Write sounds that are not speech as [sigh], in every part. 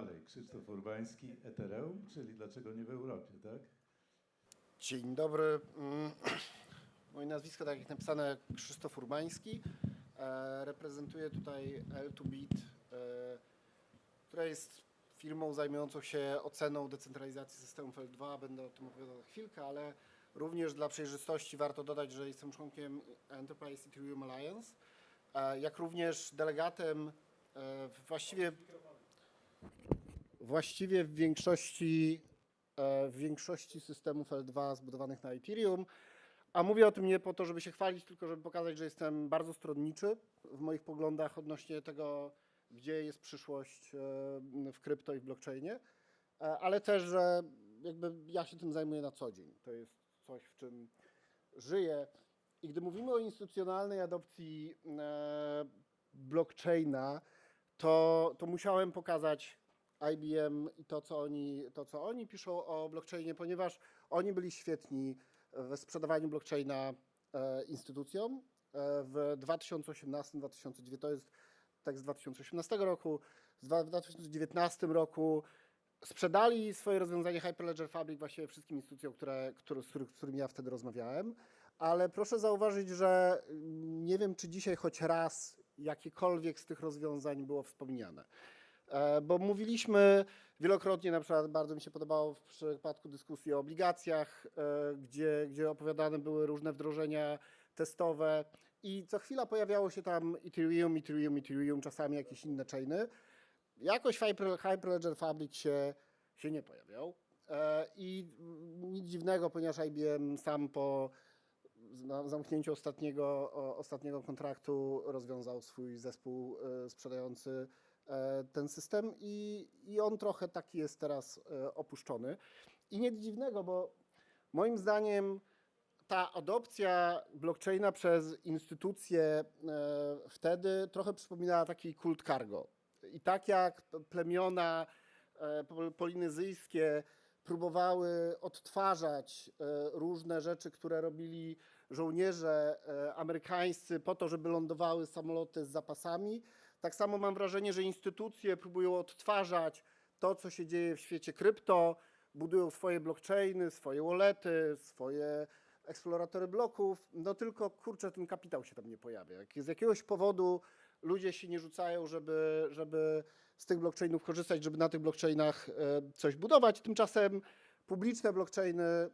dalej. Krzysztof Urbański, Ethereum, czyli dlaczego nie w Europie, tak? Dzień dobry. Mm, [clears throat] Moje nazwisko, tak jak napisane, Krzysztof Urbański. E, Reprezentuję tutaj L2Bit, e, która jest firmą zajmującą się oceną decentralizacji systemów L2. Będę o tym opowiadał za chwilkę, ale również dla przejrzystości warto dodać, że jestem członkiem Enterprise Ethereum Alliance, e, jak również delegatem właściwie właściwie w większości e, w większości systemów L2 zbudowanych na Ethereum. A mówię o tym nie po to, żeby się chwalić, tylko żeby pokazać, że jestem bardzo stronniczy w moich poglądach odnośnie tego, gdzie jest przyszłość e, w krypto i w blockchainie, E, ale też, że jakby ja się tym zajmuję na co dzień. To jest coś, w czym żyję. I gdy mówimy o instytucjonalnej adopcji blockchaina, to, to musiałem pokazać IBM i to co, oni, to, co oni piszą o blockchainie, ponieważ oni byli świetni w sprzedawaniu blockchaina e, instytucjom. E, w 2018-2019, to jest tekst z 2018 roku, w 2019 roku sprzedali swoje rozwiązanie Hyperledger Fabric właściwie wszystkim instytucjom, które, które, z, którymi ja wtedy rozmawiałem. Ale proszę zauważyć, że nie wiem, czy dzisiaj choć raz jakiekolwiek z tych rozwiązań było wspomniane. E, Bo mówiliśmy wielokrotnie, na przykład bardzo mi się podobało w przypadku dyskusji o obligacjach, e, gdzie, gdzie opowiadane były różne wdrożenia testowe i co chwila pojawiało się tam Ethereum, Ethereum, Ethereum, czasami jakieś inne chainy. Jakoś Hyper, Hyperledger Fabric się, się nie pojawiał. E, I nic dziwnego, ponieważ IBM sam po zamknięciu ostatniego, ostatniego kontraktu rozwiązał swój zespół sprzedający ten system i, i on trochę taki jest teraz e, opuszczony. I nic dziwnego, bo moim zdaniem ta adopcja blockchaina przez instytucje e, wtedy trochę przypominała taki kult cargo. I tak jak plemiona e, pol- polinezyjskie próbowały odtwarzać e, różne rzeczy, które robili żołnierze e, amerykańscy po to, żeby lądowały samoloty z zapasami, tak samo mam wrażenie, że instytucje próbują odtwarzać to, co się dzieje w świecie krypto, budują swoje blockchainy, swoje wallety, swoje eksploratory bloków, no tylko kurczę, ten kapitał się tam nie pojawia. Z jakiegoś powodu ludzie się nie rzucają, żeby, żeby z tych blockchainów korzystać, żeby na tych blockchainach e, coś budować. Tymczasem publiczne blockchainy, e,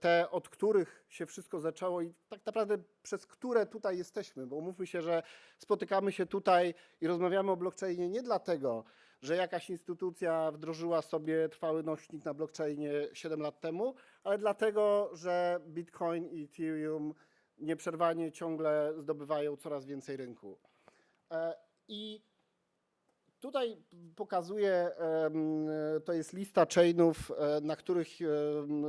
te, od których się wszystko zaczęło i tak naprawdę przez które tutaj jesteśmy, bo mówmy się, że spotykamy się tutaj i rozmawiamy o blockchainie nie dlatego, że jakaś instytucja wdrożyła sobie trwały nośnik na blockchainie 7 lat temu, ale dlatego, że Bitcoin i Ethereum nieprzerwanie ciągle zdobywają coraz więcej rynku. E, I tutaj pokazuję, to jest lista chainów, e, na których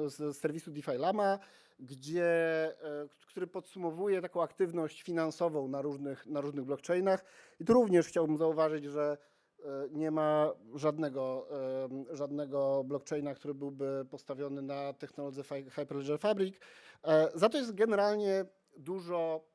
z serwisu DeFi Lama, gdzie, e, który podsumowuje taką aktywność finansową na różnych, na różnych blockchainach. I tu również chciałbym zauważyć, że e, nie ma żadnego, żadnego blockchaina, który byłby postawiony na technologię Hyperledger Fabric. Za to jest generalnie dużo,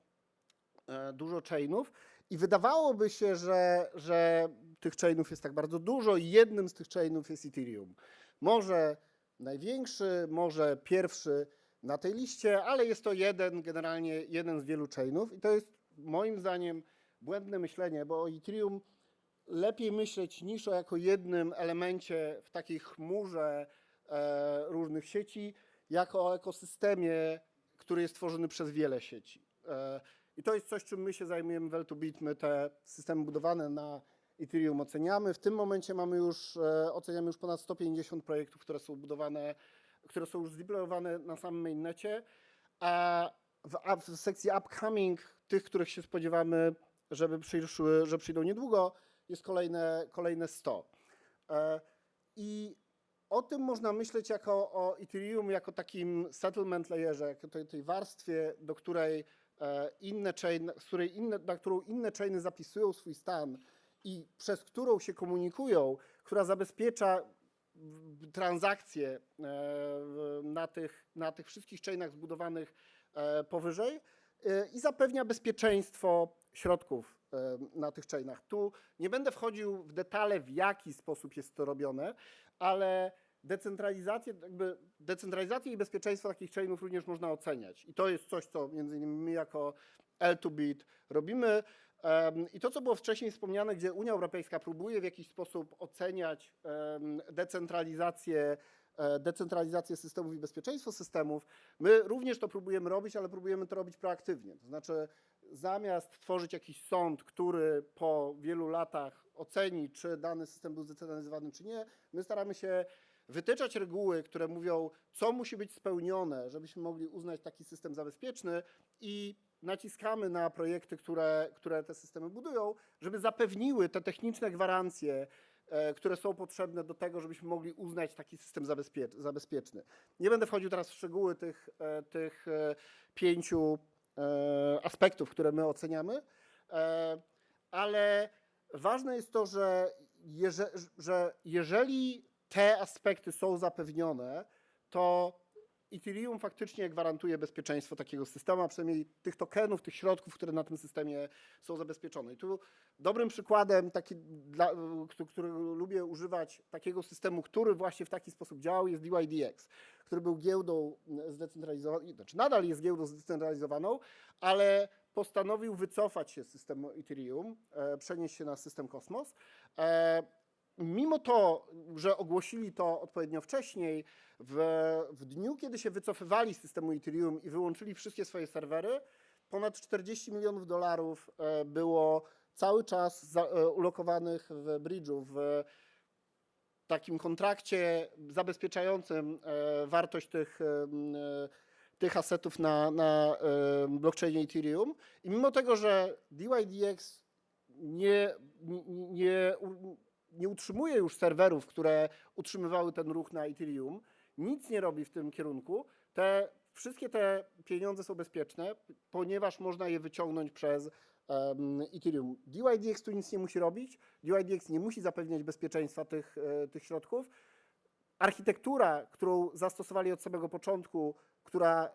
dużo chainów i wydawałoby się, że, że tych chainów jest tak bardzo dużo i jednym z tych chainów jest Ethereum. Może największy, może pierwszy na tej liście, ale jest to jeden, generalnie jeden z wielu chainów i to jest moim zdaniem błędne myślenie, bo o Ethereum lepiej myśleć niż o jako jednym elemencie w takiej chmurze e, różnych sieci, jako o ekosystemie, który jest tworzony przez wiele sieci. E, I to jest coś, czym my się zajmujemy w L2Bit. My te systemy budowane na Ethereum oceniamy. W tym momencie mamy już, e, oceniamy już ponad 150 projektów, które są budowane, które są już zdeployowane na samym mainnecie, a w, w sekcji upcoming, tych, których się spodziewamy, żeby przyszły, że przyjdą niedługo, jest kolejne, kolejne 100. E, I o tym można myśleć jako o Ethereum, jako takim settlement layerze, tej, tej warstwie, do której e, inne chain, z której inne, na którą inne chainy zapisują swój stan i przez którą się komunikują, która zabezpiecza transakcje e, na tych, na tych wszystkich chainach zbudowanych e, powyżej e, i zapewnia bezpieczeństwo środków na tych chainach. Tu nie będę wchodził w detale, w jaki sposób jest to robione, ale decentralizację, jakby decentralizację i bezpieczeństwo takich chainów również można oceniać. I to jest coś, co między innymi my jako L2Bit robimy. I to, co było wcześniej wspomniane, gdzie Unia Europejska próbuje w jakiś sposób oceniać decentralizację, e, decentralizację systemów i bezpieczeństwo systemów, my również to próbujemy robić, ale próbujemy to robić proaktywnie. To znaczy, zamiast tworzyć jakiś sąd, który po wielu latach oceni, czy dany system był zdecentralizowany, czy nie, my staramy się wytyczać reguły, które mówią, co musi być spełnione, żebyśmy mogli uznać taki system za bezpieczny i naciskamy na projekty, które, które te systemy budują, żeby zapewniły te techniczne gwarancje, e, które są potrzebne do tego, żebyśmy mogli uznać taki system za, bezpiecz, za bezpieczny. Nie będę wchodził teraz w szczegóły tych, e, tych e, pięciu aspektów, które my oceniamy, ale ważne jest to, że, jeże, że jeżeli te aspekty są zapewnione, to Ethereum faktycznie gwarantuje bezpieczeństwo takiego systemu, a przynajmniej tych tokenów, tych środków, które na tym systemie są zabezpieczone. I tu dobrym przykładem, taki dla, który, lubię używać, takiego systemu, który właśnie w taki sposób działał, jest DYDX, który był giełdą zdecentralizowaną, znaczy nadal jest giełdą zdecentralizowaną, ale postanowił wycofać się z systemu Ethereum, e, przenieść się na system Cosmos. Mimo to, że ogłosili to odpowiednio wcześniej, w, w dniu, kiedy się wycofywali z systemu Ethereum i wyłączyli wszystkie swoje serwery, ponad 40 milionów dolarów e, było cały czas za, e, ulokowanych w bridge'u, w takim kontrakcie zabezpieczającym e, wartość tych, tych asetów na, na blockchainie Ethereum. I mimo tego, że DYDX nie, nie, nie, nie utrzymuje już serwerów, które utrzymywały ten ruch na Ethereum, nic nie robi w tym kierunku, te, wszystkie te pieniądze są bezpieczne, ponieważ można je wyciągnąć przez em, Ethereum. DYDX tu nic nie musi robić, DYDX nie musi zapewniać bezpieczeństwa tych, e, tych środków. Architektura, którą zastosowali od samego początku, która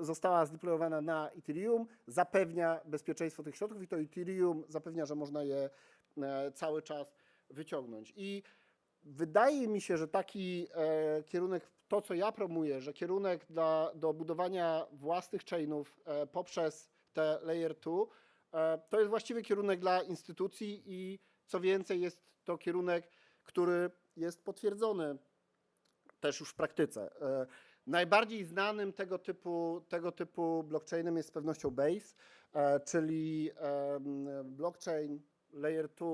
została zdeployowana na Ethereum, zapewnia bezpieczeństwo tych środków i to Ethereum zapewnia, że można je e, cały czas wyciągnąć. I wydaje mi się, że taki e, kierunek, to co ja promuję, że kierunek dla, do budowania własnych chainów e, poprzez te layer 2, e, to jest właściwy kierunek dla instytucji i co więcej jest to kierunek, który jest potwierdzony też już w praktyce. E, Najbardziej znanym tego typu, tego typu blockchainem jest z pewnością Base, e, czyli em, blockchain layer 2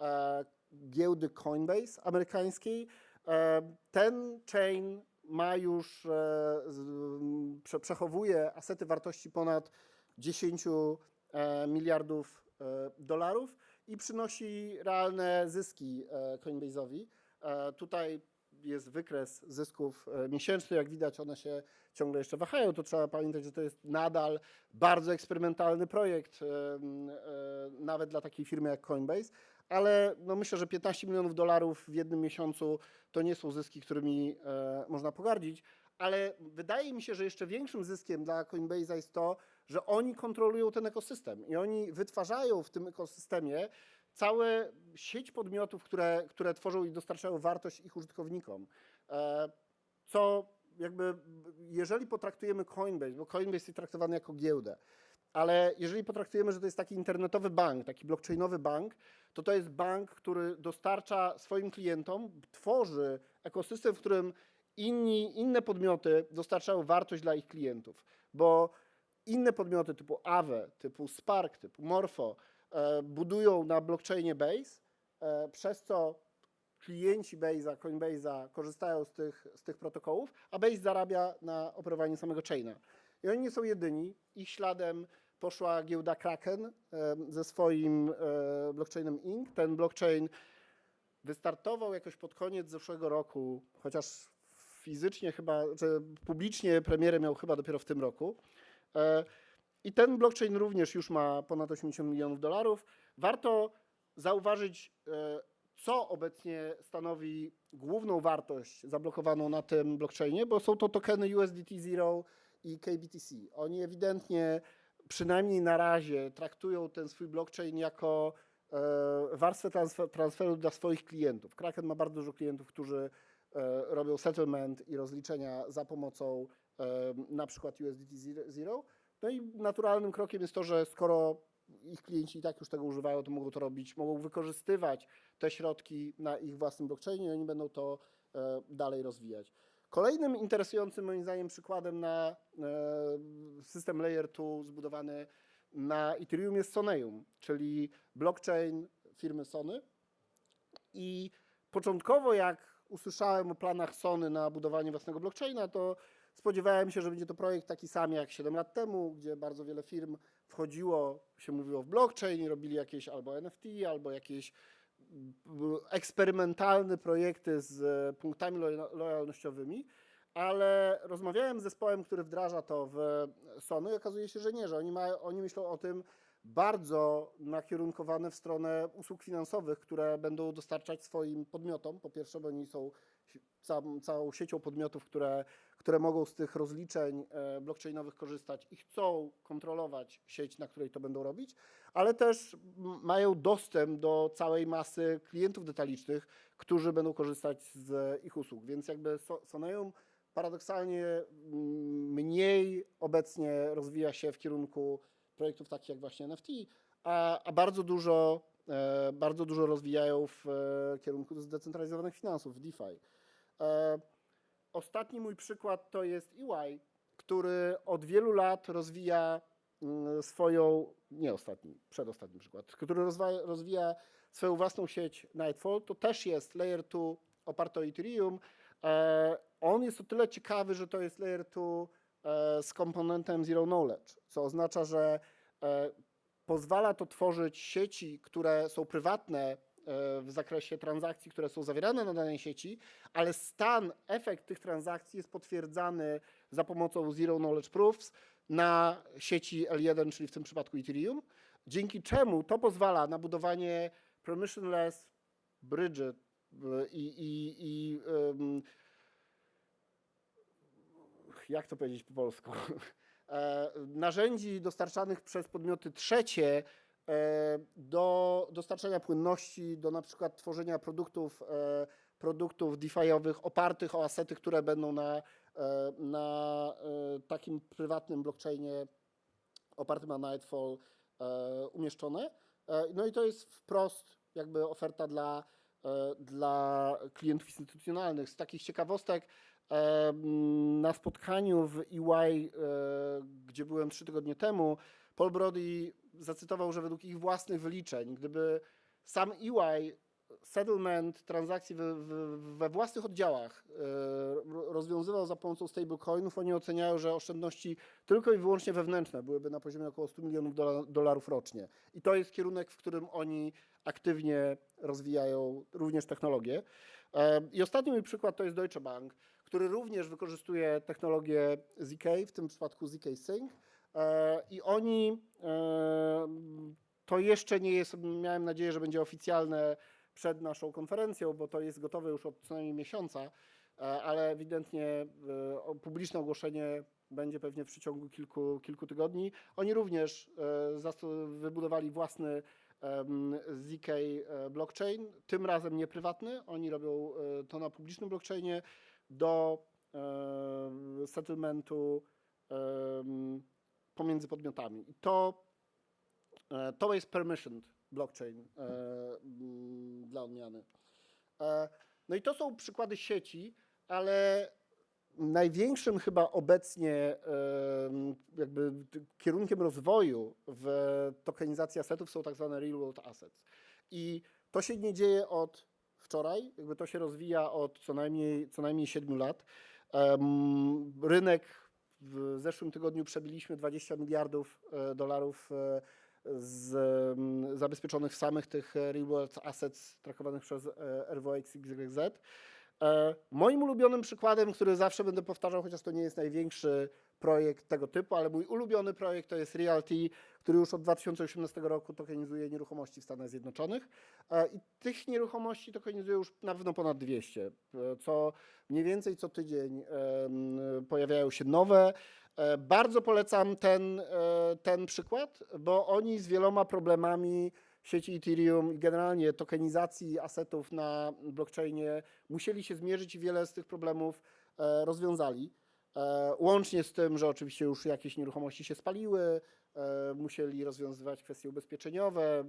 e, giełdy Coinbase amerykańskiej. E, Ten chain ma już, e, przechowuje asety wartości ponad 10 e, miliardów dolarów i przynosi realne zyski Coinbase'owi. Tutaj jest wykres zysków miesięcznych, jak widać one się ciągle jeszcze wahają, to trzeba pamiętać, że to jest nadal bardzo eksperymentalny projekt, nawet dla takiej firmy jak Coinbase, ale no myślę, że 15 milionów dolarów w jednym miesiącu to nie są zyski, którymi e, można pogardzić, ale wydaje mi się, że jeszcze większym zyskiem dla Coinbase'a jest to, że oni kontrolują ten ekosystem i oni wytwarzają w tym ekosystemie całą sieć podmiotów, które, które tworzą i dostarczają wartość ich użytkownikom. E, Co jakby, jeżeli potraktujemy Coinbase, bo Coinbase jest traktowany jako giełdę, ale jeżeli potraktujemy, że to jest taki internetowy bank, taki blockchainowy bank, to to jest bank, który dostarcza swoim klientom, tworzy ekosystem, w którym inni, inne podmioty dostarczają wartość dla ich klientów, bo inne podmioty typu Aave, typu Spark, typu Morpho e, budują na blockchainie Base, e, przez co klienci Base'a, Coinbase'a korzystają z tych, z tych protokołów, a Base zarabia na operowaniu samego chaina. I oni nie są jedyni. Ich śladem poszła giełda Kraken ze swoim blockchainem Inc. Ten blockchain wystartował jakoś pod koniec zeszłego roku, chociaż fizycznie chyba, że publicznie premierę miał chyba dopiero w tym roku. E, I ten blockchain również już ma ponad 80 milionów dolarów. Warto zauważyć, e, co obecnie stanowi główną wartość zablokowaną na tym blockchainie, bo są to tokeny USDT Zero i KBTC. Oni ewidentnie przynajmniej na razie traktują ten swój blockchain jako e, warstwę transfer, transferu dla swoich klientów. Kraken ma bardzo dużo klientów, którzy e, robią settlement i rozliczenia za pomocą e, na przykład USDT Zero-. No i naturalnym krokiem jest to, że skoro ich klienci i tak już tego używają, to mogą to robić, mogą wykorzystywać te środki na ich własnym blockchainie i oni będą to dalej rozwijać. Kolejnym interesującym moim zdaniem przykładem na e, system Layer 2 zbudowany na Ethereum jest Soneum, czyli blockchain firmy Sony. I początkowo jak usłyszałem o planach Sony na budowanie własnego blockchaina, to spodziewałem się, że będzie to projekt taki sam jak 7 lat temu, gdzie bardzo wiele firm wchodziło, się mówiło w blockchain i robili jakieś albo NFT, albo jakieś eksperymentalne projekty z e, punktami loja- lojalnościowymi, ale rozmawiałem z zespołem, który wdraża to w Sony i okazuje się, że nie, że oni, mają, oni myślą o tym bardzo nakierunkowane w stronę usług finansowych, które będą dostarczać swoim podmiotom. Po pierwsze, bo oni są całą siecią podmiotów, które, które mogą z tych rozliczeń e, blockchainowych korzystać i chcą kontrolować sieć, na której to będą robić, ale też mają dostęp do całej masy klientów detalicznych, którzy będą korzystać z ich usług. Więc jakby So- Soneum paradoksalnie mm, mniej obecnie rozwija się w kierunku projektów takich jak właśnie NFT, a, a bardzo, dużo, e, bardzo dużo rozwijają w e, kierunku zdecentralizowanych finansów, w DeFi. Ostatni mój przykład to jest EY, który od wielu lat rozwija mm, swoją, nie ostatni, przedostatni przykład, który rozwija, swoją własną sieć Nightfall. To też jest Layer 2 oparty o Ethereum. E, on jest o tyle ciekawy, że to jest Layer 2 e, z komponentem Zero Knowledge, co oznacza, że e, pozwala to tworzyć sieci, które są prywatne w zakresie transakcji, które są zawierane na danej sieci, ale stan, efekt tych transakcji jest potwierdzany za pomocą Zero Knowledge Proofs na sieci L1, czyli w tym przypadku Ethereum, dzięki czemu to pozwala na budowanie permissionless bridge i, i, i ym, jak to powiedzieć po polsku? [laughs] E, narzędzi dostarczanych przez podmioty trzecie e, do dostarczania płynności, do na przykład tworzenia produktów, e, produktów DeFi'owych opartych o asety, które będą na, e, na e, takim prywatnym blockchainie opartym na Nightfall e, umieszczone. E, No i to jest wprost jakby oferta dla, e, dla klientów instytucjonalnych. Z takich ciekawostek e, na spotkaniu w EY, e, gdzie byłem trzy tygodnie temu, Paul Brody zacytował, że według ich własnych wyliczeń, gdyby sam EY settlement transakcji we, we, we własnych oddziałach e, ro- rozwiązywał za pomocą stablecoinów, oni oceniają, że oszczędności tylko i wyłącznie wewnętrzne byłyby na poziomie około 100 milionów dola- dolarów rocznie. I to jest kierunek, w którym oni aktywnie rozwijają również technologię. E, I ostatni mój przykład to jest Deutsche Bank, który również wykorzystuje technologię ZK, w tym przypadku ZK Sync. E, I oni, e, to jeszcze nie jest, miałem nadzieję, że będzie oficjalne przed naszą konferencją, bo to jest gotowe już od co najmniej miesiąca, e, ale ewidentnie publiczne ogłoszenie będzie pewnie w przeciągu kilku, kilku tygodni. Oni również wybudowali własny ZK blockchain, tym razem nie prywatny, oni robią to na publicznym blockchainie do settlementu em, pomiędzy podmiotami. I to, e, to jest permissioned blockchain e, mm, dla odmiany. E, No i to są przykłady sieci, ale największym chyba obecnie jakby kierunkiem rozwoju w tokenizacji asetów są tak zwane real world assets. I to się nie dzieje od wczoraj, jakby to się rozwija od co najmniej, co najmniej 7 lat. Rynek w zeszłym tygodniu przebiliśmy 20 miliardów e, dolarów e, z, mm, zabezpieczonych samych tych e, real world assets trakowanych przez RWX XYZ. E, Moim ulubionym przykładem, który zawsze będę powtarzał, chociaż to nie jest największy projekt tego typu, ale mój ulubiony projekt to jest Realty, który już od 2018 roku tokenizuje nieruchomości w Stanach Zjednoczonych. E, I tych nieruchomości tokenizuje już na pewno ponad 200. e, Co mniej więcej co tydzień pojawiają się nowe. Bardzo polecam ten, ten przykład, bo oni z wieloma problemami sieci Ethereum i generalnie tokenizacji asetów na blockchainie musieli się zmierzyć i wiele z tych problemów e, rozwiązali. E, Łącznie z tym, że oczywiście już jakieś nieruchomości się spaliły, e, musieli rozwiązywać kwestie ubezpieczeniowe,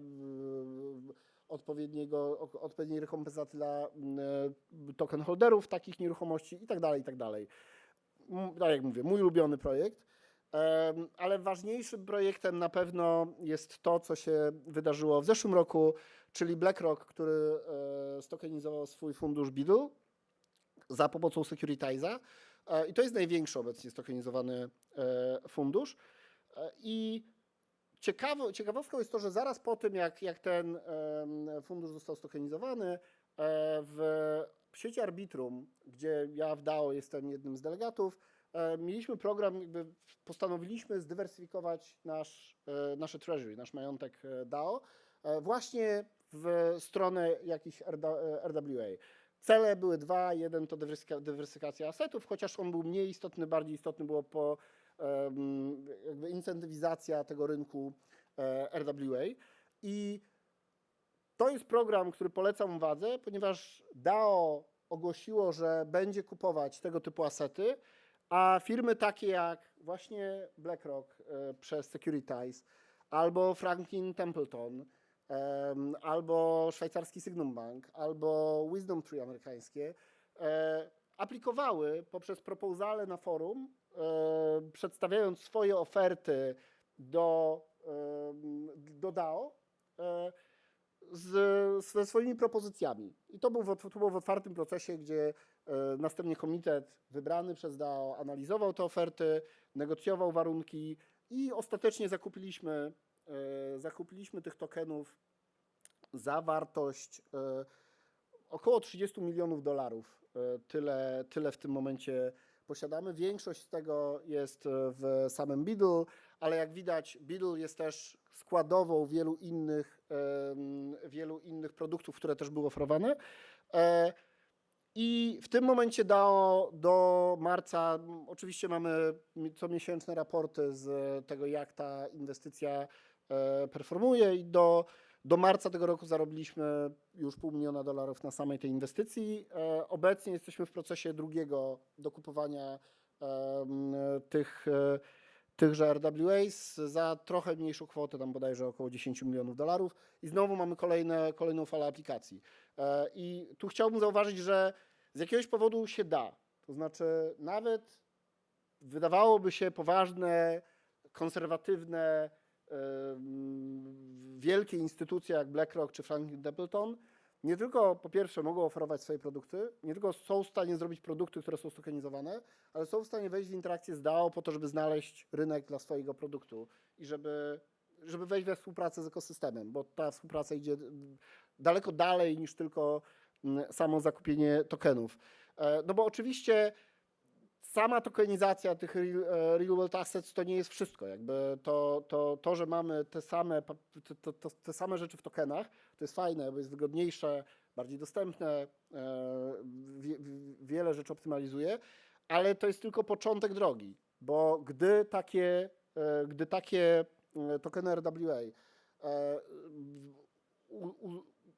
odpowiedniego, odpowiedniej rekompensaty dla m, e, token holderów takich nieruchomości i tak dalej, i tak Tak jak mówię, mój ulubiony projekt. Ale ważniejszym projektem na pewno jest to, co się wydarzyło w zeszłym roku, czyli BlackRock, który e, stokenizował swój fundusz Beetle za pomocą Securitize'a. E, I to jest największy obecnie stokenizowany e, fundusz. I ciekawo, ciekawostką jest to, że zaraz po tym, jak, jak ten fundusz został stokenizowany, w sieci Arbitrum, gdzie ja w DAO jestem jednym z delegatów, mieliśmy program, jakby postanowiliśmy zdywersyfikować nasz, e, nasze treasury, nasz majątek e, DAO e, właśnie w stronę jakichś e, RWA. Cele były dwa. Jeden to dywersyfikacja asetów, chociaż on był mniej istotny, bardziej istotny było po jakby incentywizacja tego rynku e, RWA. I to jest program, który polecam uwadze, ponieważ DAO ogłosiło, że będzie kupować tego typu asety, a firmy takie jak właśnie BlackRock e, przez Securitize, albo Franklin Templeton, em, albo szwajcarski Signum Bank, albo Wisdom Tree amerykańskie, e, aplikowały poprzez proposale na forum, e, przedstawiając swoje oferty do, do DAO z, ze swoimi propozycjami. I to, był to było w otwartym procesie, gdzie następnie komitet wybrany przez DAO analizował te oferty, negocjował warunki i ostatecznie zakupiliśmy, e, zakupiliśmy tych tokenów za wartość e, około 30 milionów dolarów. E, Tyle, tyle w tym momencie posiadamy. Większość z tego jest e, w samym Beetle, ale jak widać, Beetle jest też składową wielu innych, wielu innych produktów, które też były oferowane. I w tym momencie do, do marca oczywiście mamy mi- comiesięczne raporty z tego, jak ta inwestycja e, performuje i do, do marca tego roku zarobiliśmy już pół miliona dolarów na samej tej inwestycji. E, Obecnie jesteśmy w procesie drugiego dokupowania tych, e, tychże RWAs za trochę mniejszą kwotę, tam bodajże około 10 milionów dolarów. I znowu mamy kolejne, kolejną falę aplikacji. E, I tu chciałbym zauważyć, że z jakiegoś powodu się da. To znaczy, nawet wydawałoby się poważne, konserwatywne, wielkie instytucje jak BlackRock czy Franklin Templeton nie tylko po pierwsze mogą oferować swoje produkty, nie tylko są w stanie zrobić produkty, które są stokenizowane, ale są w stanie wejść w interakcję z DAO po to, żeby znaleźć rynek dla swojego produktu i żeby, żeby wejść we współpracę z ekosystemem, bo ta współpraca idzie mm, daleko dalej niż tylko mm, samo zakupienie tokenów. E, No bo oczywiście sama tokenizacja tych real, e, real world assets to nie jest wszystko. Jakby to, to, to że mamy te same, te, same rzeczy w tokenach, to jest fajne, bo jest wygodniejsze, bardziej dostępne, e, wie, wiele rzeczy optymalizuje, ale to jest tylko początek drogi, bo gdy takie, gdy takie tokeny RWA e,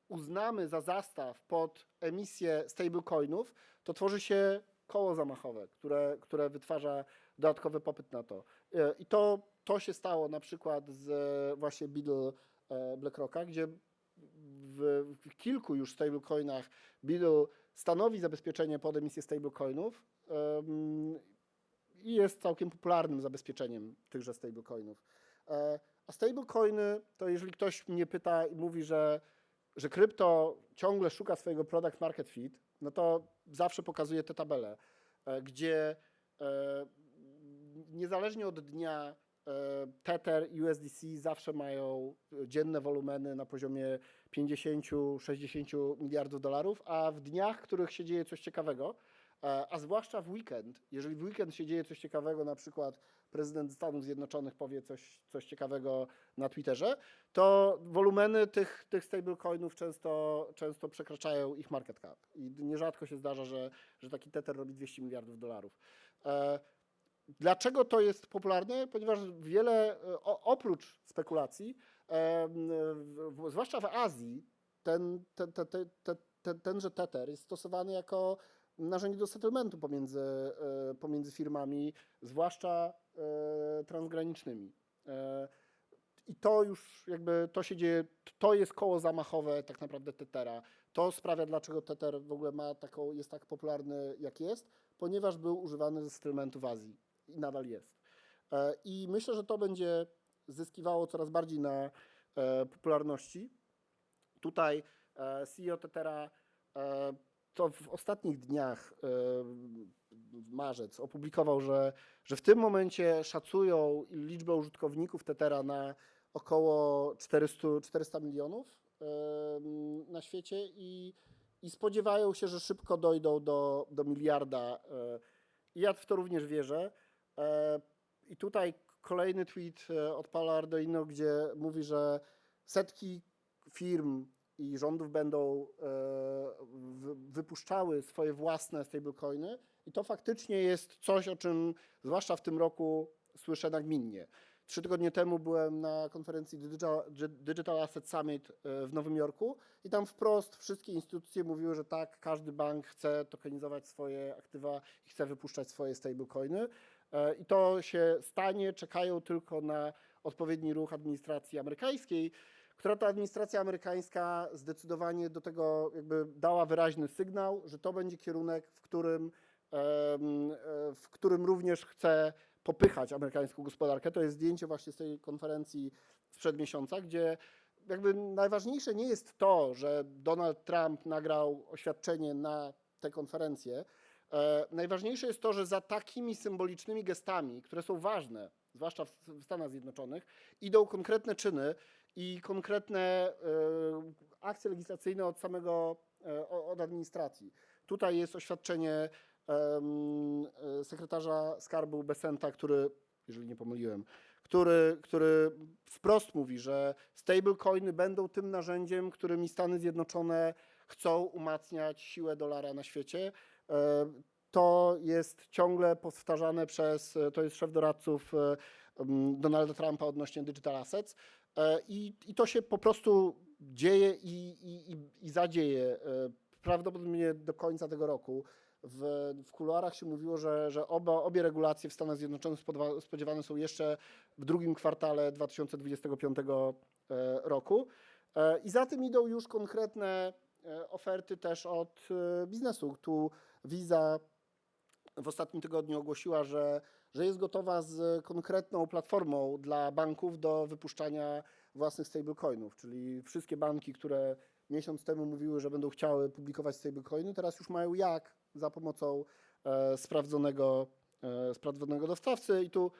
uznamy za zastaw pod emisję stablecoinów, to tworzy się koło zamachowe, które, które wytwarza dodatkowy popyt na to. E, I to, to się stało na przykład z właśnie Beetle e, BlackRocka, gdzie w, w kilku już stablecoinach Beetle stanowi zabezpieczenie pod emisję stablecoinów i jest całkiem popularnym zabezpieczeniem tychże stablecoinów. E, A stablecoiny, to jeżeli ktoś mnie pyta i mówi, że, że krypto ciągle szuka swojego product market fit, no to zawsze pokazuję te tabele, e, gdzie e, niezależnie od dnia Tether i USDC zawsze mają dzienne wolumeny na poziomie 50-60 miliardów dolarów, a w dniach, w których się dzieje coś ciekawego, a zwłaszcza w weekend, jeżeli w weekend się dzieje coś ciekawego, na przykład prezydent Stanów Zjednoczonych powie coś, coś ciekawego na Twitterze, to wolumeny tych, tych stablecoinów często, często przekraczają ich market cap. I nierzadko się zdarza, że, że taki Tether robi 200 miliardów dolarów. E, Dlaczego to jest popularne? Ponieważ wiele, e, oprócz spekulacji, w, zwłaszcza w Azji, ten, ten, ten, ten, ten, ten, tenże Tether jest stosowany jako narzędzie do settlementu pomiędzy, e, pomiędzy firmami, zwłaszcza e, transgranicznymi. E, I to już jakby to się dzieje, to jest koło zamachowe tak naprawdę Tethera. To sprawia, dlaczego Tether w ogóle ma taką, jest tak popularny jak jest, ponieważ był używany do settlementu w Azji i nadal jest. E, I myślę, że to będzie zyskiwało coraz bardziej na e, popularności. Tutaj e, CEO Tethera e, to w ostatnich dniach, w marzec, opublikował, że, że w tym momencie szacują liczbę użytkowników Tethera na około 400, 400 milionów na świecie i, i spodziewają się, że szybko dojdą do, do miliarda. e, ja w to również wierzę. E, I tutaj kolejny tweet e, od Paula Ardoino, gdzie mówi, że setki firm i rządów będą e, wy- wypuszczały swoje własne stablecoiny i to faktycznie jest coś, o czym zwłaszcza w tym roku słyszę nagminnie. Trzy tygodnie temu byłem na konferencji Digital, Digital Asset Summit e, w Nowym Jorku i tam wprost wszystkie instytucje mówiły, że tak, każdy bank chce tokenizować swoje aktywa i chce wypuszczać swoje stablecoiny. E, I to się stanie, czekają tylko na odpowiedni ruch administracji amerykańskiej, która to administracja amerykańska zdecydowanie do tego jakby dała wyraźny sygnał, że to będzie kierunek, w którym, e, w którym również chce popychać amerykańską gospodarkę. To jest zdjęcie właśnie z tej konferencji sprzed miesiąca, gdzie jakby najważniejsze nie jest to, że Donald Trump nagrał oświadczenie na tę konferencję. E, najważniejsze jest to, że za takimi symbolicznymi gestami, które są ważne, zwłaszcza w, Stanach Zjednoczonych, idą konkretne czyny i konkretne e, akcje legislacyjne od samego, e, od administracji. Tutaj jest oświadczenie sekretarza skarbu Besenta, który, jeżeli nie pomyliłem, który, który wprost mówi, że stablecoiny będą tym narzędziem, którymi Stany Zjednoczone chcą umacniać siłę dolara na świecie. E, To jest ciągle powtarzane przez, e, to jest szef doradców e, Donalda Trumpa odnośnie digital assets i, i to się po prostu dzieje i, i, i, zadzieje. Prawdopodobnie do końca tego roku. W, w kuluarach się mówiło, że, że oba, obie regulacje w Stanach Zjednoczonych spodziewa- spodziewane są jeszcze w drugim kwartale 2025 e, roku. I za tym idą już konkretne oferty też od biznesu. Tu Visa w ostatnim tygodniu ogłosiła, że, że jest gotowa z konkretną platformą dla banków do wypuszczania własnych stablecoinów, czyli wszystkie banki, które miesiąc temu mówiły, że będą chciały publikować stablecoiny, teraz już mają jak za pomocą e, sprawdzonego, e, sprawdzonego dostawcy i tu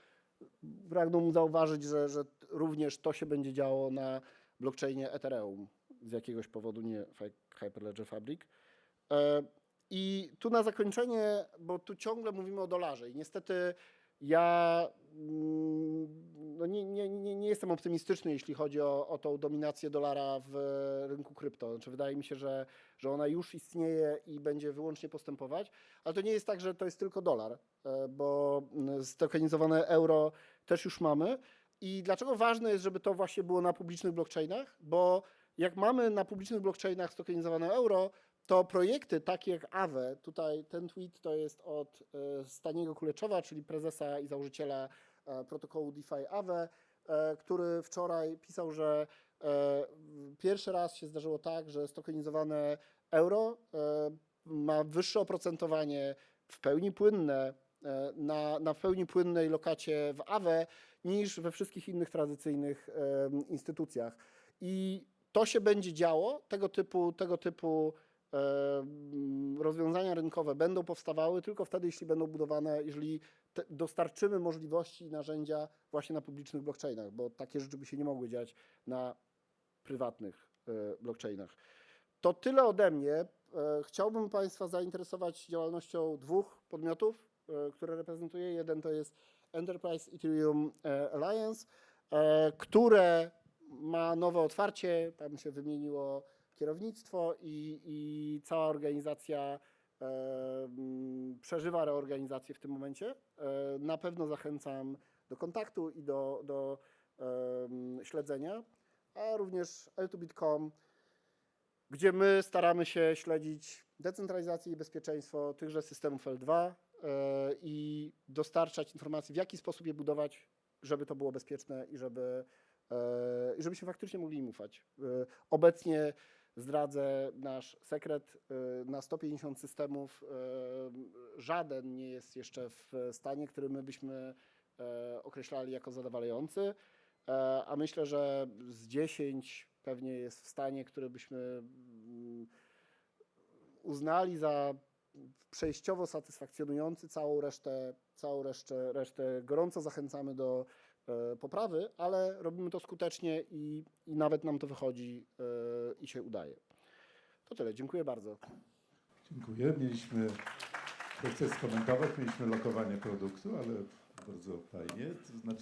pragnę zauważyć, że, że również to się będzie działo na blockchainie Ethereum z jakiegoś powodu, nie Hyperledger Fabric. E, I tu na zakończenie, bo tu ciągle mówimy o dolarze i niestety ja mm, no nie, nie, nie, jestem optymistyczny, jeśli chodzi o, o tą dominację dolara w rynku krypto. Znaczy, wydaje mi się, że, że ona już istnieje i będzie wyłącznie postępować, ale to nie jest tak, że to jest tylko dolar, e, bo mm, stokenizowane euro też już mamy. I dlaczego ważne jest, żeby to właśnie było na publicznych blockchainach? Bo jak mamy na publicznych blockchainach stokenizowane euro, to projekty takie jak Aave, tutaj ten tweet to jest od e, Staniego Kuleczowa, czyli prezesa i założyciela e, protokołu DeFi Aave, e, który wczoraj pisał, że pierwszy raz się zdarzyło tak, że stokenizowane euro ma wyższe oprocentowanie w pełni płynne na, na w pełni płynnej lokacie w Aave niż we wszystkich innych tradycyjnych instytucjach. I to się będzie działo, tego typu, tego typu rozwiązania rynkowe będą powstawały tylko wtedy, jeśli będą budowane, jeżeli dostarczymy możliwości i narzędzia właśnie na publicznych blockchainach, bo takie rzeczy by się nie mogły dziać na prywatnych e, blockchainach. To tyle ode mnie. E, Chciałbym Państwa zainteresować działalnością dwóch podmiotów, e, które reprezentuję. Jeden to jest Enterprise Ethereum Alliance, które ma nowe otwarcie, tam się wymieniło kierownictwo i, i cała organizacja mm, przeżywa reorganizację w tym momencie. E, Na pewno zachęcam do kontaktu i do, do em, śledzenia, a również l2bit.com, gdzie my staramy się śledzić decentralizację i bezpieczeństwo tychże systemów L2 e, i dostarczać informacji, w jaki sposób je budować, żeby to było bezpieczne i żeby, e, i żebyśmy faktycznie mogli im ufać. E, Obecnie zdradzę nasz sekret, e, na 150 systemów e, żaden nie jest jeszcze w stanie, który my byśmy e, określali jako zadowalający, a myślę, że z 10 pewnie jest w stanie, który byśmy mm, uznali za przejściowo satysfakcjonujący. Całą resztę, całą resztę, resztę gorąco zachęcamy do poprawy, ale robimy to skutecznie i, i nawet nam to wychodzi e, i się udaje. To tyle. Dziękuję bardzo. Dziękuję. Mieliśmy, kto chce skomentować, mieliśmy lokowanie produktu, ale bardzo fajnie. To znaczy